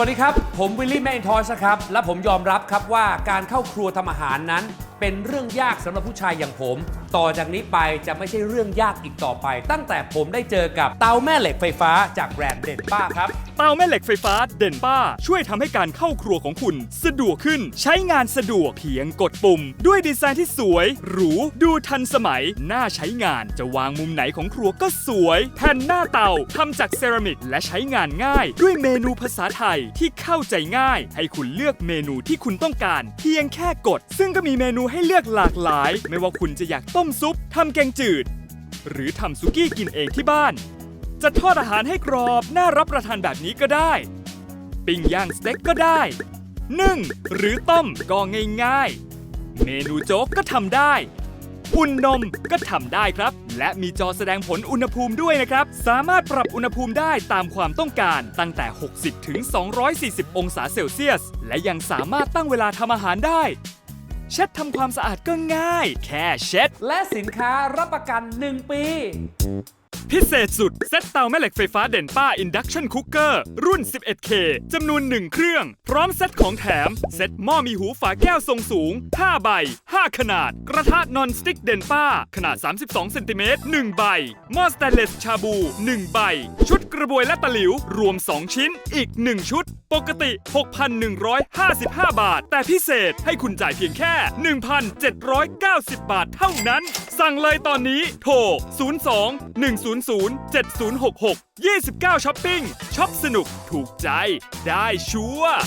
วัสดีครับ ผมวิลลี่แมนทอชครับ และผมยอมรับครับว่าการเข้าครัวทำอาหารนั้น เป็นเรื่องยากสำหรับผู้ชายอย่างผมต่อจากนี้ไปจะไม่ใช่เรื่องยากอีกต่อไป ตั้งแต่ผมได้เจอกับเตาแม่เหล็กไฟฟ้าจากแบรนด์เด่นป้าครับ เตาแม่เหล็กไฟฟ้าเด่นป้า ช่วยทำให้การเข้าครัวของคุณ สะดวกขึ้นใช้งานสะดวกเพียงกดปุ่ม ด้วยดีไซน์ที่สวย หรูดูทันสมัย น่าใช้งานจะวางมุมไหนของครัวก็สวย แผ่นหน้าเตาทำจากเซรามิกและใช้งานง่าย ด้วยเมนูภาษาไทยที่เข้าใจง่าย ให้คุณเลือกเมนูที่คุณต้องการ เพียงแค่กด ซึ่งก็มีเมนูให้เลือกหลากหลาย ไม่ว่าคุณจะอยากต้ม้มซุปทำแกงจืด หรือทำซุกี้กินเองที่บ้าน จะทอดอาหารให้กรอบน่ารับประทานแบบนี้ก็ได้ ปิ้งย่างสเต็กก็ได้ นึ่งหรือต้มก็ง่ายๆ เมนูโจ๊กก็ทำได้อุ่นนมก็ทำได้ครับ และมีจอแสดงผลอุณหภูมิด้วยนะครับ สามารถปรับอุณหภูมิได้ตามความต้องการ ตั้งแต่ 60 ถึง 240 องศาเซลเซียส และยังสามารถตั้งเวลาทำอาหารได้ เช็ดทำความสะอาดก็ง่าย แค่เช็ด และสินค้ารับประกัน 1 ปี พิเศษสุด เซตเตาแม่เหล็กไฟฟ้าเด่นป้า Induction Cooker รุ่น 11K จำนวน 1 เครื่อง พร้อมเซตของแถม เซตหม้อมีหูฝาแก้วทรงสูง 5 ใบ 5 ขนาด กระทะนอนสติ๊กเด่นป้า ขนาด 32เซนติเมตร1ใบ หม้อสแตนเลสชาบู 1 ใบ ชุดกระบวยและตะหลิว รวม 2 ชิ้น อีก 1 ชุด ปกติ 6,155 บาท แต่พิเศษให้คุณจ่ายเพียงแค่ 1,790 บาทเท่านั้น สั่งเลยตอนนี้ โทร 02 10 07066 29ช้อปปิ้งช้อปสนุกถูกใจได้ชัวร์